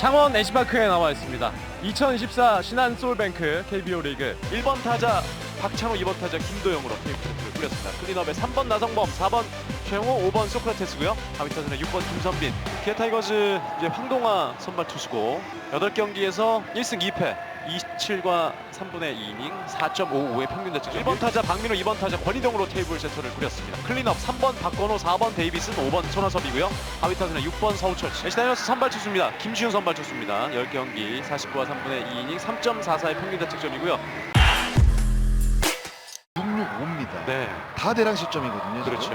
창원 NC마크에 나와 있습니다. 2024 신한 소울뱅크 KBO 리그 1번 타자 박찬호, 2번 타자 김도영으로 테이프를 꾸렸습니다. 클린업에 3번 나성범, 4번 최영호, 5번 소크라테스고요. 타선에 6번 김선빈. 기아 타이거즈 이제 황동화 선발 투수고 8경기에서 1승 2패. 27과 3분의 2이닝 4.55의 평균 자책점 1번 타자 박민호 2번 타자 권희동으로 테이블 세터를 꾸렸습니다 클린업 3번 박건호 4번 데이비슨 5번 손아섭이고요 하위 타선에 6번 서우철 에시다이너스 선발 투수입니다 김시훈 선발 투수입니다 10경기 49와 3분의 2이닝 3.44의 평균 자책점이고요 665입니다. 네 다 대량 실점이거든요. 그렇죠.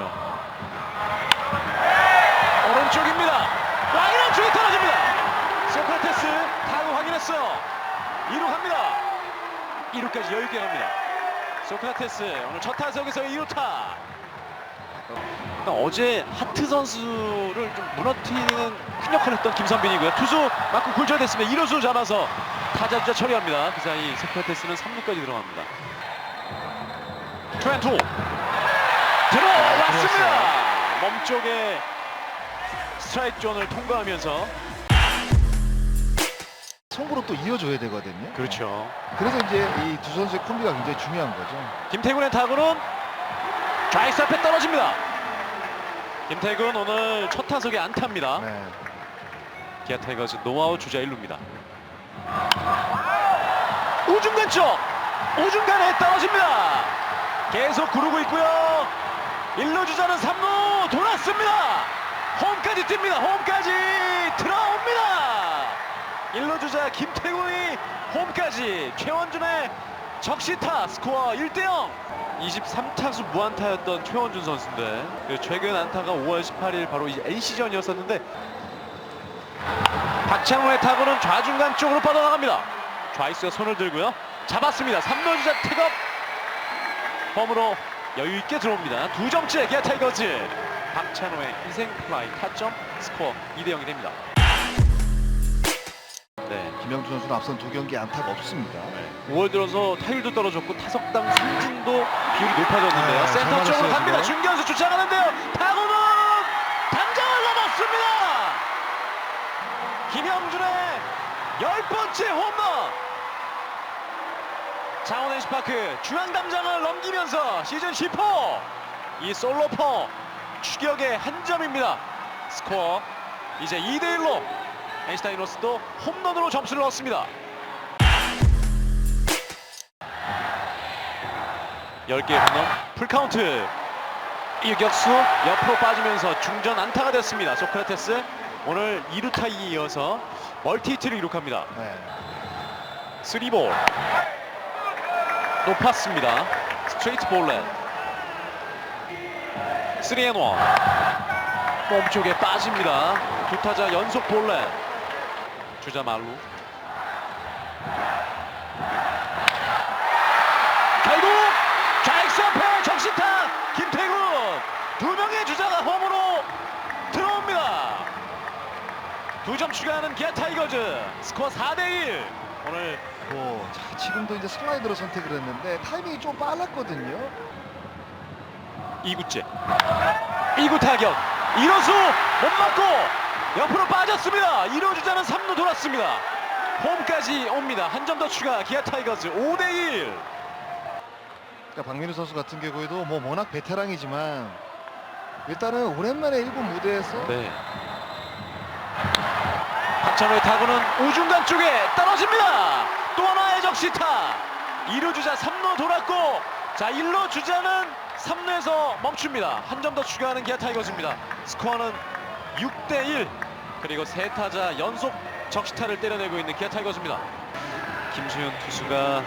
오른쪽입니다. 라이너 쪽에 떨어집니다. 소크라테스 타구 확인했어. 2루 갑니다. 2루까지 여유 있게 갑니다. 소크라테스 오늘 첫 타석에서 2루타. 어제 하트 선수를 좀 무너뜨리는 큰 역할을 했던 김선빈이고요. 투수 맞고 굴절됐으면 2루수 잡아서 타자 주자 처리합니다. 그 사이 소크라테스는 3루까지 들어갑니다. 트렌투 들어왔습니다. 몸쪽에 스트라이크 존을 통과하면서 송구로 또 이어줘야 되거든요. 그렇죠. 그래서 이제 이 두 선수의 콤비가 굉장히 중요한 거죠. 김태군의 타구는 좌익수 앞에 떨어집니다. 김태군 오늘 첫 타석에 안타입니다. 네. 기아 타이거즈 노아웃 주자 1루입니다. 우중간 쪽 우중간에 떨어집니다. 계속 구르고 있고요. 1루 주자는 3루 돌았습니다. 홈까지 뜁니다. 홈까지 들어옵니다. 1루 주자 김태군이 홈까지 최원준의 적시타 스코어 1대0 23타수 무안타였던 최원준 선수인데 그 최근 안타가 5월 18일 바로 이 NC전이었었는데 박찬호의 타구는 좌중간 쪽으로 뻗어나갑니다. 좌익수가 손을 들고요. 잡았습니다. 3루 주자 태업 홈으로 여유 있게 들어옵니다. 두 점째 기아 타이거즈. 박찬호의 희생 플라이 타점 스코어 2대 0이 됩니다. 네. 김영주 선수는 앞선 두 경기 안타가 없습니다. 5월 들어서 타율도 떨어졌고 타석당 승진도 비율이 높아졌는데요. 네, 센터 잘 쪽으로 맞았어요, 갑니다. 지금. 중견수 쫓아가는데요. 타구는 담장을 넘었습니다. 김영준의 열 번째 홈런. 창원 NC파크 중앙 담장을 넘기면서 시즌 10호 이 솔로포 추격의 한 점입니다. 스코어 이제 2대 1로 NC 다이노스도 홈런으로 점수를 넣었습니다. 10개의 홈런 풀카운트 이격수 옆으로 빠지면서 중전 안타가 됐습니다. 소크라테스 오늘 2루타에 이어서 멀티히트를 기록합니다. 네. 3볼 높았습니다. 스트레이트 볼렛 3앤1 몸쪽에 빠집니다. 두 타자 연속 볼렛 주자 말루 결국 좌익수 앞에 적시타 김태군 두 명의 주자가 홈으로 들어옵니다. 두 점 추가하는 기아 타이거즈. 스코어 4대1 오늘 뭐, 자, 지금도 이제 슬라이드로 선택을 했는데 타이밍이 좀 빨랐거든요. 2구째. 2구 타격. 1호수 못 맞고 옆으로 빠졌습니다. 1호 주자는 3루 돌았습니다. 홈까지 옵니다. 한 점 더 추가. 기아 타이거즈 5대1 그러니까 박민우 선수 같은 경우에도 뭐 워낙 베테랑이지만 일단은 오랜만에 일본 무대에서 네. 박찬호의 타구는 우중간 쪽에 떨어집니다. 또 하나의 적시타. 2루 주자 3루 돌았고 자 1루 주자는 3루에서 멈춥니다. 한 점 더 추가하는 기아 타이거즈입니다. 스코어는 6대1 그리고 세 타자 연속 적시타를 때려내고 있는 기아 타이거즈입니다. 김수현 투수가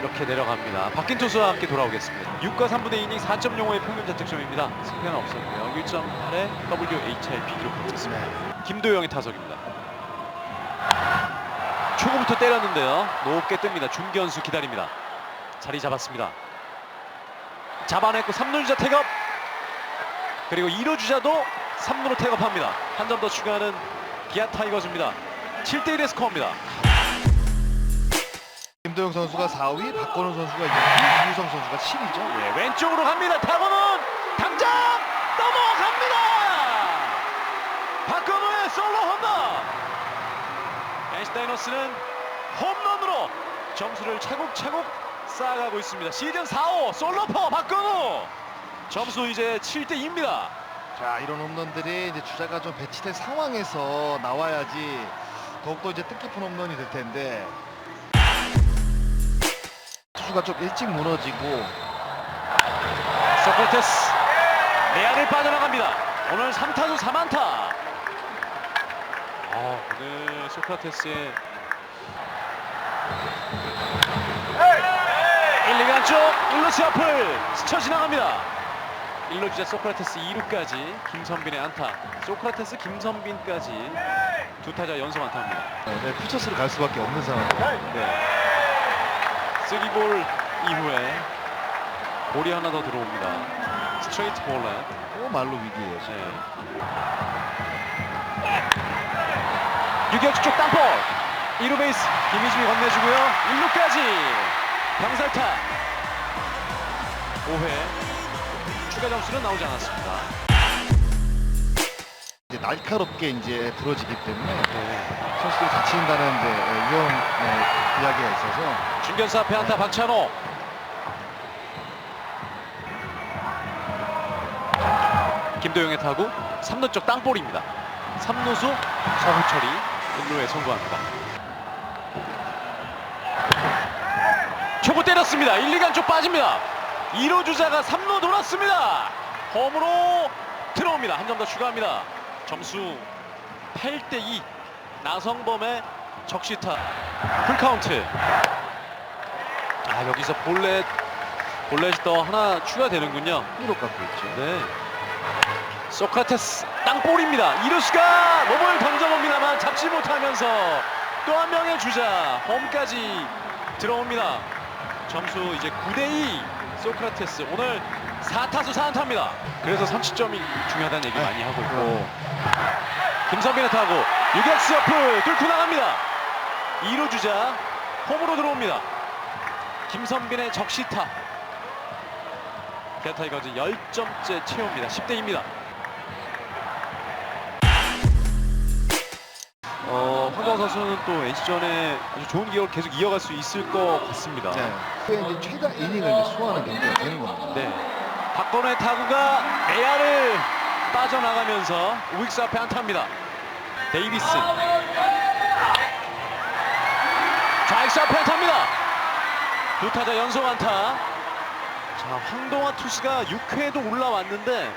이렇게 내려갑니다. 바뀐 투수와 함께 돌아오겠습니다. 6과 3분의 2이닝 4.05의 평균 자책점입니다. 승패는 없었고요. 1.8의 WHIP 기록하고 있습니다. 김도영의 타석입니다. 초구부터 때렸는데요. 높게 뜹니다. 중견수 기다립니다. 자리 잡았습니다. 잡아냈고 3루 주자 태업 그리고 2루 주자도 3루로 태업합니다. 한 점 더 추가하는 기아 타이거즈입니다. 7대1의 스코어입니다. 김도영 선수가 4위, 박건우 선수가 6위, 이유성 선수가 7위죠. 예, 왼쪽으로 갑니다. 타구는 당장 넘어갑니다. 박건우의 솔로 홈런. 엔시다이너스는 홈런으로 점수를 차곡차곡 쌓아가고 있습니다. 시즌 4호 솔로퍼 박건우. 점수 이제 7대 2입니다. 자 이런 홈런들이 이제 주자가 좀 배치된 상황에서 나와야지 더욱더 이제 뜻깊은 홈런이 될 텐데 투수가 좀 일찍 무너지고 소크라테스 내야를 빠져나갑니다. 오늘 3타수 4만타. 아, 오늘 소크라테스의 1, 2간 쪽 1루스 앞을 스쳐 지나갑니다. 1루 주자 소크라테스 2루까지 김선빈의 안타. 소크라테스 김선빈까지 두 타자 연속 안타입니다. 네, 퓨처스를 갈 수밖에 없는 상황. 네. 쓰리볼 이후에 볼이 하나 더 들어옵니다. 스트레이트 볼에 또 말로 위기예요. 지금. 네. 유격수 쪽 땅볼 2루 베이스 김희중이 건네주고요 1루까지 병살타 5회 추가 점수는 나오지 않았습니다. 이제 날카롭게 이제 부러지기 때문에 네. 선수들이 다친다는 이제 위험 네, 이야기가 있어서. 중견수 앞에 안타 박찬호. 김도영의 타구 3루 쪽 땅볼입니다. 3루수 서후철이 1루에 성공합니다. 초구 때렸습니다. 1, 2간 쪽 빠집니다. 2루 주자가 3루 돌았습니다. 홈으로 들어옵니다. 한 점 더 추가합니다. 점수 8대2 나성범의 적시타. 풀카운트. 아 여기서 볼넷 볼넷이 또 하나 추가되는군요. 1로 갖고 있죠. 네. 소크라테스 땅볼입니다. 이루스가 몸을 던져봅니다만 잡지 못하면서 또 한 명의 주자 홈까지 들어옵니다. 점수 이제 9대2 소크라테스. 오늘 4타수 4안타입니다. 그래서 선취점이 중요하다는 얘기 네, 많이 하고 있고. 그럼요. 김선빈의 타구. 유격수 옆을 뚫고 나갑니다. 2루 주자 홈으로 들어옵니다. 김선빈의 적시타. 개타이거즈 10점째 채웁니다. 10대2입니다. 어, 황광 선수는 또 NC전에 아주 좋은 기억을 계속 이어갈 수 있을 것 같습니다. 네. 그게 이제 최다 이닝을 이제 소화하는 경기가 되는 겁니다. 네. 박건우의 타구가 내야를 빠져나가면서 우익수 앞에 안타입니다. 데이비스. 좌익수 앞에 안타입니다. 두 타자 연속 안타. 자, 황동화 투수가 6회에도 올라왔는데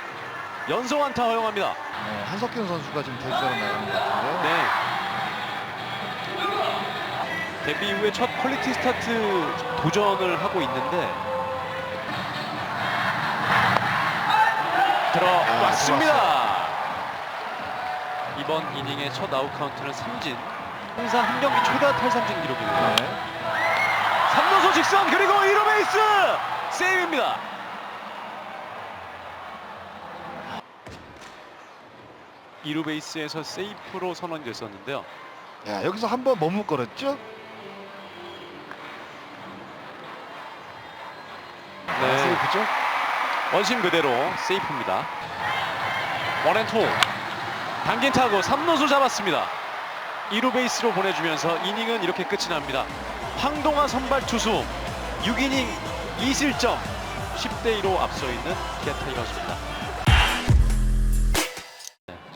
연속 안타 허용합니다. 네, 한석균 선수가 지금 대주자로 나가는 것 같은데요. 네. 데뷔 이후에 첫 퀄리티 스타트 도전을 하고 있는데 들어왔습니다. 이번 이닝의 첫 아웃 카운트는 삼진. 항상 한 경기 최다 탈삼진 기록입니다. 네. 3루수 직선 그리고 1루 베이스 세이브입니다. 이루 베이스에서 세이프로 선언됐었는데요. 야, 여기서 한 번 머뭇거렸죠? 네. 세이프죠? 원심 그대로 세이프입니다. 원앤투 당긴 타고 3루수 잡았습니다. 2루 베이스로 보내주면서 이닝은 이렇게 끝이 납니다. 황동화 선발 투수 6이닝 2실점 10대 2로 앞서 있는 기아 타이거즈입니다.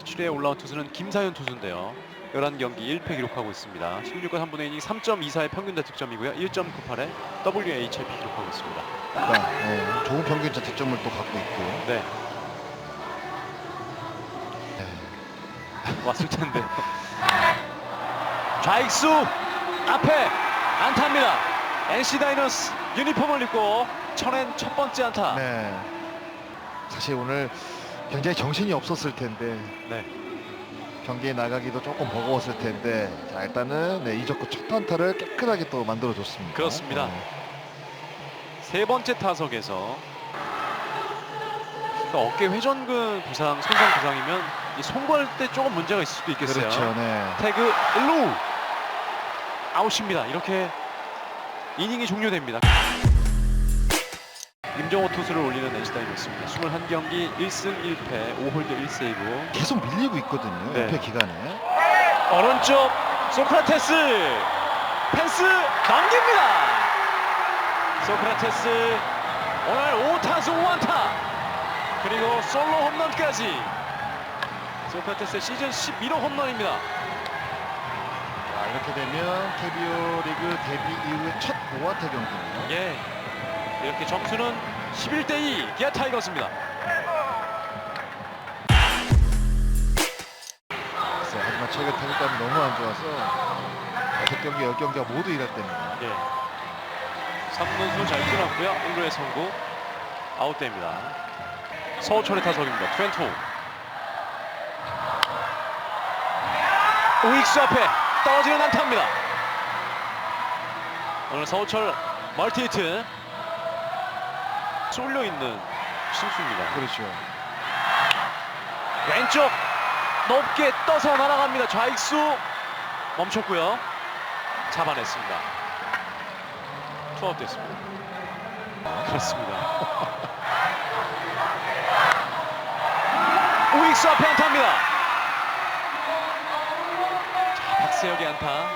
7회에 올라온 투수는 김사현 투수인데요. 11경기 1패 기록하고 있습니다. 16과 3분의 이닝 3.24의 평균 자책점이고요. 1.98의 WHIP 기록하고 있습니다. 그러니까 네, 좋은 평균 자책점을 또 갖고 있고. 네. 네. 왔을 텐데. 좌익수 앞에 안타입니다. NC 다이너스 유니폼을 입고 쳐낸 첫 번째 안타. 네. 사실 오늘 굉장히 정신이 없었을 텐데 네. 경기에 나가기도 조금 버거웠을 텐데 자 일단은 네, 이적구 첫 단타를 깨끗하게 또 만들어 줬습니다. 그렇습니다. 네. 세 번째 타석에서 그러니까 어깨 회전근 부상, 손상 부상이면 이 송구할 때 조금 문제가 있을 수도 있겠어요. 그렇죠. 네. 태그 1루 아웃입니다. 이렇게 이닝이 종료됩니다. 임정호 투수를 올리는 NC 다이노스입니다. 21경기 1승 1패 5홀드 1세이브 계속 밀리고 있거든요. 네. 연패 기간에. 오른쪽 소크라테스 펜스 넘깁니다. 소크라테스 오늘 5타수 5안타 그리고 솔로 홈런까지 소크라테스의 시즌 11호 홈런입니다. 자, 이렇게 되면 KBO 리그 데뷔 이후의 첫 5화타 경기네요. 예. 이렇게 점수는 11대 2 기아 타이거스입니다. 글쎄, 하지만 최근 타격감이 너무 안 좋아서 6경기, 10경기가 모두 이럴 때입니다. 예. 3루수 잘 끊었고요. 1루의 성구 아웃됩니다. 서우철의 타석입니다. 트렌토 우익수 앞에 떨어지는 안타입니다. 오늘 서우철 멀티히트 쏠려 있는 신수입니다. 그렇죠. 왼쪽 높게 떠서 날아갑니다. 좌익수 멈췄고요. 잡아냈습니다. 투아웃 됐습니다. 그렇습니다. 우익수 앞에 안타입니다. 자, 박세혁의 안타.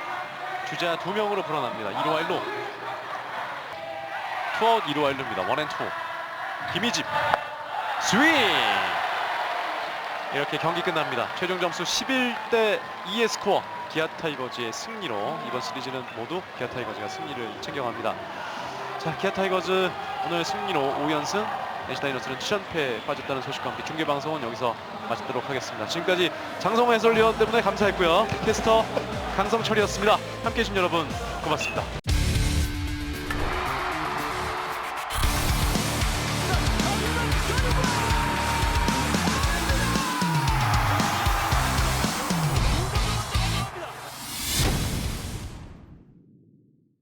주자 두 명으로 불어납니다. 1루와 1루. 투아웃 2루와 1루입니다. 원앤투. 김희집. 스윙. 이렇게 경기 끝납니다. 최종 점수 11대 2의 스코어. 기아 타이거즈의 승리로 이번 시리즈는 모두 기아 타이거즈가 승리를 챙겨갑니다. 자, 기아 타이거즈 오늘 승리로 5연승, NC 다이노스는 7연패에 빠졌다는 소식과 함께 중계 방송은 여기서 마치도록 하겠습니다. 지금까지 장성호 해설위원 때문에 감사했고요. 캐스터 강성철이었습니다. 함께해 주신 여러분 고맙습니다.